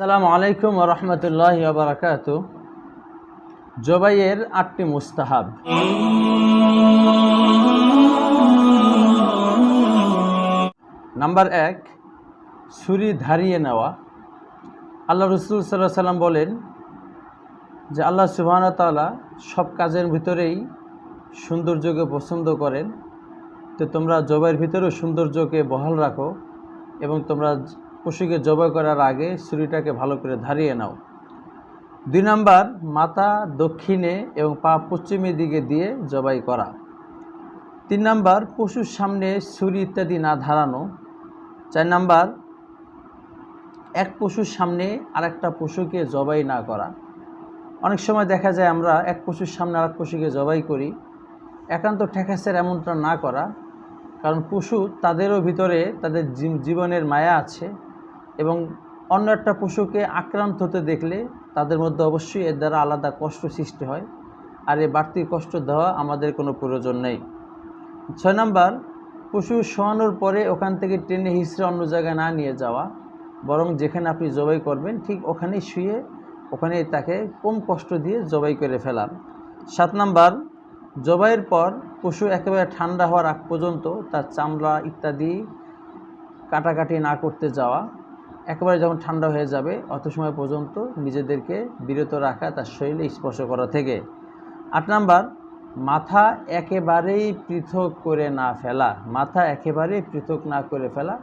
সালামু আলাইকুম রহমতুল্লাহ বারাকাত জবাইয়ের আটটি মুস্তাহাব। নাম্বার এক, ছুরি ধারিয়ে নেওয়া। আল্লাহ রসুল সাল্লাহ সাল্লাম বলেন যে আল্লাহ সুবাহ তাআলা সব কাজের ভিতরেই সৌন্দর্যকে পছন্দ করেন। তো তোমরা জবাইয়ের ভিতরেও সৌন্দর্যকে বহাল রাখো এবং তোমরা পশুকে জবাই করার আগে ছুরিটাকে ভালো করে ধারিয়ে নাও। দুই নাম্বার, মাথা দক্ষিণে এবং পা পশ্চিমের দিকে দিয়ে জবাই করা। তিন নাম্বার, পশুর সামনে ছুরি ইত্যাদি না ধারানো। চার নাম্বার, এক পশুর সামনে আরেকটা পশুকে জবাই না করা। অনেক সময় দেখা যায় আমরা এক পশুর সামনে আরেক পশুকে জবাই করি। একান্ত ঠেকাসের এমনটা না করা। কারণ পশু তাদেরও ভিতরে তাদের জীবনের মায়া আছে। এবং অন্য একটা পশুকে আক্রান্ত হতে দেখলে তাদের মধ্যে অবশ্যই এর দ্বারা আলাদা কষ্ট সৃষ্টি হয় আর এ বাড়তি কষ্ট দেওয়া আমাদের কোনো প্রয়োজন নেই। ছয় নাম্বার, পশু শোয়ানোর পরে ওখান থেকে টেনে হিসড়ে অন্য জায়গায় না নিয়ে যাওয়া, বরং যেখানে আপনি জবাই করবেন ঠিক ওখানেই শুয়ে ওখানেই তাকে কম কষ্ট দিয়ে জবাই করে ফেলার সাত নাম্বার, জবাইয়ের পর পশু একেবারে ঠান্ডা হওয়ার আগ পর্যন্ত তার চামড়া ইত্যাদি কাটাকাটি না করতে যাওয়া একেবারে যখন ঠান্ডা হয়ে যাবে অত সময় পর্যন্ত নিজেদেরকে বিরত রাখা, তার শরীরে স্পর্শ করা থেকে। আট নাম্বার, মাথা একেবারেই পৃথক করে না ফেলা। মাথা একেবারেই পৃথক না করে ফেলা,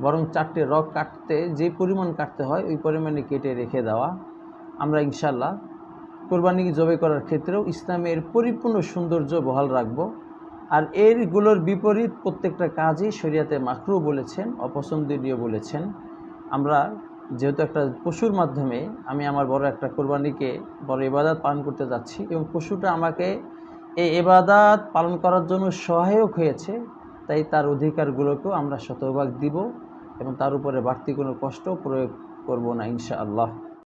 বরং চারটে রক কাটতে, যে পরিমাণ কাটতে হয়, ওই পরিমাণে কেটে রেখে দেওয়া। আমরা ইনশাল্লাহ কোরবানি জবাই করার ক্ষেত্রেও ইসলামের পরিপূর্ণ সৌন্দর্য বহাল রাখব। আর এরগুলোর বিপরীত প্রত্যেকটা কাজই শরিয়াতে মাকরু বলেছেন, অপছন্দনীয় বলেছেন। আমরা যেহেতু একটা পশুর মাধ্যমে আমি আমার বড় একটা কোরবানিকে বড় এবাদাত পালন করতে যাচ্ছি এবং পশুটা আমাকে এই এবাদাত পালন করার জন্য সহায়ক হয়েছে, তাই তার অধিকারগুলোকেও আমরা শতভাগ দিব এবং তার উপরে বাড়তি কোনো কষ্ট প্রয়োগ করব না ইনশাআল্লাহ।